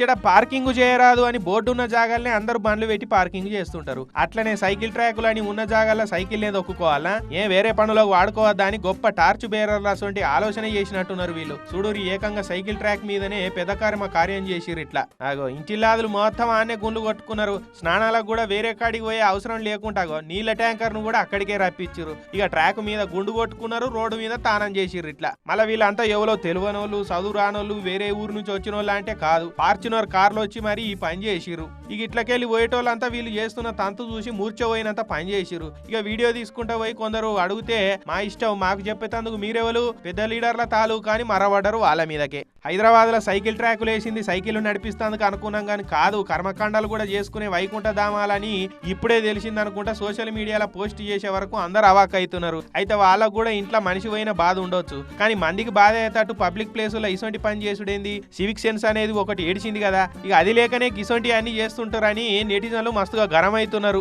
ఇచ్చట పార్కింగ్ చేయరాదు అని బోర్డు ఉన్న జాగాలనే అందరూ బండ్లు పెట్టి పార్కింగ్ చేస్తుంటారు. అట్లనే సైకిల్ ట్రాకులు అని ఉన్న జాగాల్లో సైకిల్ లేదు ఒక్కుకోవాలా ఏ వేరే పనులకు వాడుకోవద్దా అని గొప్ప టార్చ్ బేరర్ లాంటి ఆలోచన చేసినట్టున్నారు వీళ్ళు. చూడూరి ఏకంగా సైకిల్ ట్రాక్ మీదనే పెద్ద కార్యం చేసిరు ఇట్లా. అగో ఇంటిల్లాదులు మొత్తం ఆనే గుండు కొట్టుకున్నారు. స్నానాలకు కూడా వేరే కాడికి పోయే అవసరం లేకుండా నీళ్ళ నీళ్ళ ట్యాంకర్ను కూడా అక్కడికే రప్పించారు ఇక ట్రాక్ మీద గుండు కొట్టుకున్నారు రోడ్డు మీద తానం చేసిర్రు ఇట్లా. మళ్ళీ వీళ్ళంతా ఎవరో తెలియనోళ్ళు చదువు రానోళ్ళు వేరే ఊరు నుంచి వచ్చిన వాళ్ళు అంటే కాదు ఫార్చునర్ కార్లు వచ్చి మరి ఈ పని చేసిరు ఇక ఇట్లకెళ్ళి పోయేటోళ్ళంతా వీళ్ళు చేస్తున్న తంతు చూసి మూర్చపోయినంత పని చేసిరు ఇక వీడియో తీసుకుంటా పోయి కొందరు అడిగితే మా ఇష్టం మాకు చెప్పేటందుకు మీరెవరు? పెద్ద లీడర్ల తాలూకా కానీ మరవడరు వాళ్ళ మీదకే. హైదరాబాద్లో సైకిల్ ట్రాకులు వేసింది సైకిల్ నడిపిస్తాందుకు అనుకున్నాం కానీ కాదు కర్మకాండాలు కూడా చేసుకునే వైకుంఠ ధామాలని ఇప్పుడే తెలిసింది అనుకుంటా సోషల్ మీడియాలో పోస్ట్ చేసే వరకు అందరు అవాక్ అవుతున్నారు అయితే వాళ్ళకు కూడా ఇంట్లో మనిషి పోయిన బాధ ఉండొచ్చు. కానీ మందికి బాధ అయ్యేటట్టు పబ్లిక్ ప్లేసుల్లో ఇటువంటి పని చేసుడేంది? సివిక్ సెన్స్ అనేది ఒకటి వచ్చింది కదా. ఇక అది లేకనే ఇసొంటి అన్ని చేస్తుంటారని నెటిజన్లు మస్తుగా గరం అవుతున్నారు